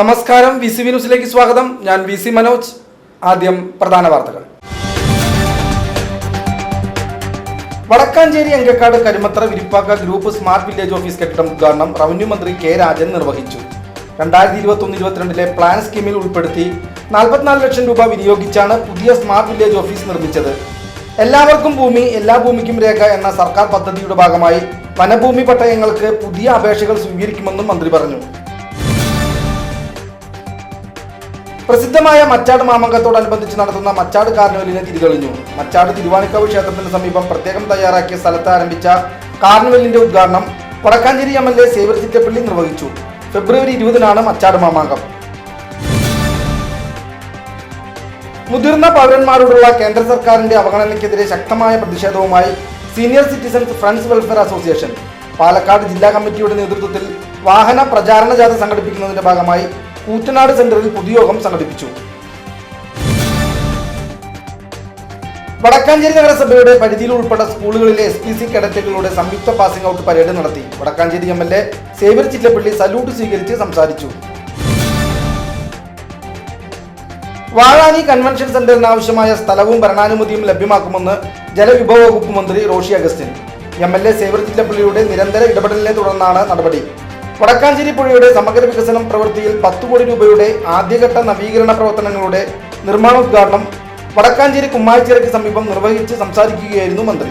നമസ്കാരം V C ന്യൂസിലേക്ക് സ്വാഗതം. ഞാൻ വി സി മനോജ്. ആദ്യം പ്രധാന വാർത്തകൾ. Vadakkanchery Ankakkad Karimathra Virippakka group smart village office കെട്ടിടം ഉദ്ഘാടനം റവന്യൂ മന്ത്രി കെ രാജൻ നിർവഹിച്ചു. രണ്ടായിരത്തി ഇരുപത്തി ഒന്ന് ഇരുപത്തിരണ്ടിലെ പ്ലാൻ സ്കീമിൽ ഉൾപ്പെടുത്തി നാൽപ്പത്തിനാല് ലക്ഷം രൂപ വിനിയോഗിച്ചാണ് പുതിയ സ്മാർട്ട് വില്ലേജ് ഓഫീസ് നിർമ്മിച്ചത്. എല്ലാവർക്കും ഭൂമി എല്ലാ ഭൂമിക്കും രേഖ എന്ന സർക്കാർ പദ്ധതിയുടെ ഭാഗമായി വനഭൂമി പട്ടയങ്ങൾക്ക് പുതിയ അപേക്ഷകൾ സ്വീകരിക്കുമെന്നും മന്ത്രി പറഞ്ഞു. പ്രസിദ്ധമായ മച്ചാട് മാമങ്കത്തോടനുബന്ധിച്ച് നടത്തുന്ന മച്ചാട് കാർണിവലിനെ തിരികളിഞ്ഞു മച്ചാട് തിരുവാണിക്കാവ് ക്ഷേത്രത്തിന് സമീപം പ്രത്യേകം തയ്യാറാക്കിയ സ്ഥലത്ത് ആരംഭിച്ച കാർണിവലിന്റെ ഉദ്ഘാടനം Vadakkanchery M L A Xavier Chittappally നിർവഹിച്ചു. ഫെബ്രുവരി ഇരുപതിനാണ് മച്ചാട് മാമാങ്കം. മുതിർന്ന പൗരന്മാരോടുള്ള കേന്ദ്ര സർക്കാരിന്റെ അവഗണനയ്ക്കെതിരെ ശക്തമായ പ്രതിഷേധവുമായി senior citizens friends welfare association. Palakkad ജില്ലാ കമ്മിറ്റിയുടെ നേതൃത്വത്തിൽ വാഹന പ്രചാരണ ജാഥ സംഘടിപ്പിക്കുന്നതിന്റെ ഭാഗമായി കൂറ്റനാട് സെന്ററിൽ പൊതുയോഗം സംഘടിപ്പിച്ചു. വടക്കാഞ്ചേരി നഗരസഭയുടെ പരിധിയിൽ ഉൾപ്പെട്ട സ്കൂളുകളിലെ എസ് പി സി കേഡറ്റുകളുടെ സംയുക്ത പാസിംഗ് ഔട്ട് പരേഡ് നടത്തി. Vadakkanchery M L A Xavier Chittappally salute സ്വീകരിച്ച് സംസാരിച്ചു. വാഴാനി കൺവെൻഷൻ സെന്ററിന് ആവശ്യമായ സ്ഥലവും ഭരണാനുമതിയും ലഭ്യമാക്കുമെന്ന് ജലവിഭവ വകുപ്പ് മന്ത്രി Roshy Augustine. M L A Xavier ചിറ്റപ്പള്ളിയുടെ നിരന്തര ഇടപെടലിനെ തുടർന്നാണ് നടപടി. വടക്കാഞ്ചേരി പുഴയുടെ സമഗ്ര വികസനം പ്രവൃത്തിയിൽ പത്ത് കോടി രൂപയുടെ ആദ്യഘട്ട നവീകരണ പ്രവർത്തനങ്ങളുടെ നിർമ്മാണോദ്ഘാടനം വടക്കാഞ്ചേരി കുമ്മായിച്ചിറയ്ക്ക് സമീപം നിർവഹിച്ച് സംസാരിക്കുകയായിരുന്നു മന്ത്രി.